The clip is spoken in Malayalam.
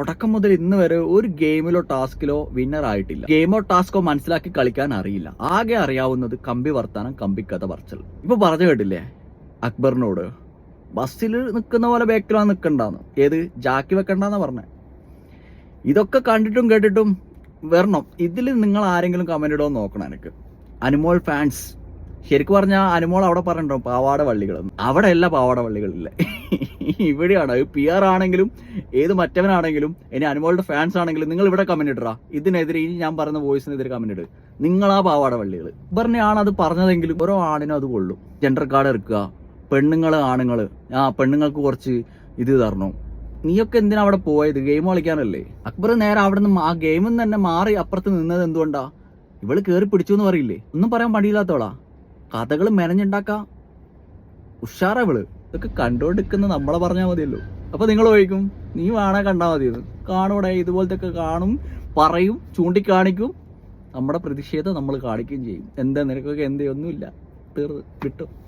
തുടക്കം മുതൽ ഇന്ന് വരെ ഒരു ഗെയിമിലോ ടാസ്കിലോ വിന്നർ ആയിട്ടില്ല. ഗെയിമോ ടാസ്കോ മനസ്സിലാക്കി കളിക്കാൻ അറിയില്ല. ആകെ അറിയാവുന്നത് കമ്പി വർത്താനം കമ്പി കഥ പറച്ചൽ. ഇപ്പൊ പറഞ്ഞു കേട്ടില്ലേ? അക്ബറിനോട് ബസ്സിൽ നിൽക്കുന്ന പോലെ ബേക്കിലാ നിൽക്കണ്ടെന്ന് ഏത്? ജാക്കി വെക്കണ്ടെന്നാ പറഞ്ഞേ. ഇതൊക്കെ കണ്ടിട്ടും കേട്ടിട്ടും വരണം. ഇതിൽ നിങ്ങൾ ആരെങ്കിലും കമന്റ് ഇടോ നോക്കണം എനിക്ക്. അനുമോൾ ഫാൻസ് ശരിക്കും പറഞ്ഞാൽ അനുമോൾ അവിടെ പറഞ്ഞോ പാവാട വള്ളികളെന്ന് അവിടെ അല്ല പാവാട വള്ളികളില്ല ഇവിടെയാണ്. പി ആർ ആണെങ്കിലും ഏത് മറ്റവനാണെങ്കിലും ഇനി അനുമോളുടെ ഫാൻസ് ആണെങ്കിലും നിങ്ങൾ ഇവിടെ കമന്റ് ഇടറാ. ഇതിനെതിരെ ഇനി ഞാൻ പറയുന്ന വോയിസിനെതിരെ കമന്റ് ഇട. നിങ്ങൾ ആ പാവാട വള്ളികൾ. പറഞ്ഞാണ് അത് പറഞ്ഞതെങ്കിലും ഓരോ ആണിനും അത് കൊള്ളും. ജെൻഡർ കാർഡ് ഇറക്കുക പെണ്ണുങ്ങൾ ആണുങ്ങൾ ആ പെണ്ണുങ്ങൾക്ക് കുറച്ച് ഇത് തരണം. നീയൊക്കെ എന്തിനാ അവിടെ പോയത്? ഗെയിം കളിക്കാനല്ലേ? അക്ബർ നേരെ അവിടെ നിന്ന് ആ ഗെയിമിൽ നിന്ന് തന്നെ മാറി അപ്പുറത്ത് നിന്നത് എന്തുകൊണ്ടാ? ഇവൾ കേറി പിടിച്ചു എന്ന് പറയില്ലേ? ഒന്നും പറയാൻ മടിയില്ലാത്തോളാ കഥകൾ മെനഞ്ഞുണ്ടാക്കാം. ഉഷാറാ ഇവൾ ഇതൊക്കെ കണ്ടോണ്ടിരിക്കുന്ന നമ്മളെ പറഞ്ഞാൽ മതിയല്ലോ. അപ്പൊ നിങ്ങൾ ചോദിക്കും നീ വേണേ കണ്ടാ മതിയെന്ന്. കാണൂടെ ഇതുപോലത്തെ ഒക്കെ കാണും പറയും ചൂണ്ടിക്കാണിക്കും. നമ്മുടെ പ്രതിഷേധം നമ്മൾ കാണിക്കുകയും ചെയ്യും. എന്താ നിനക്കൊക്കെ എന്തേ ഒന്നുമില്ല. തീർന്ന്. കിട്ടും.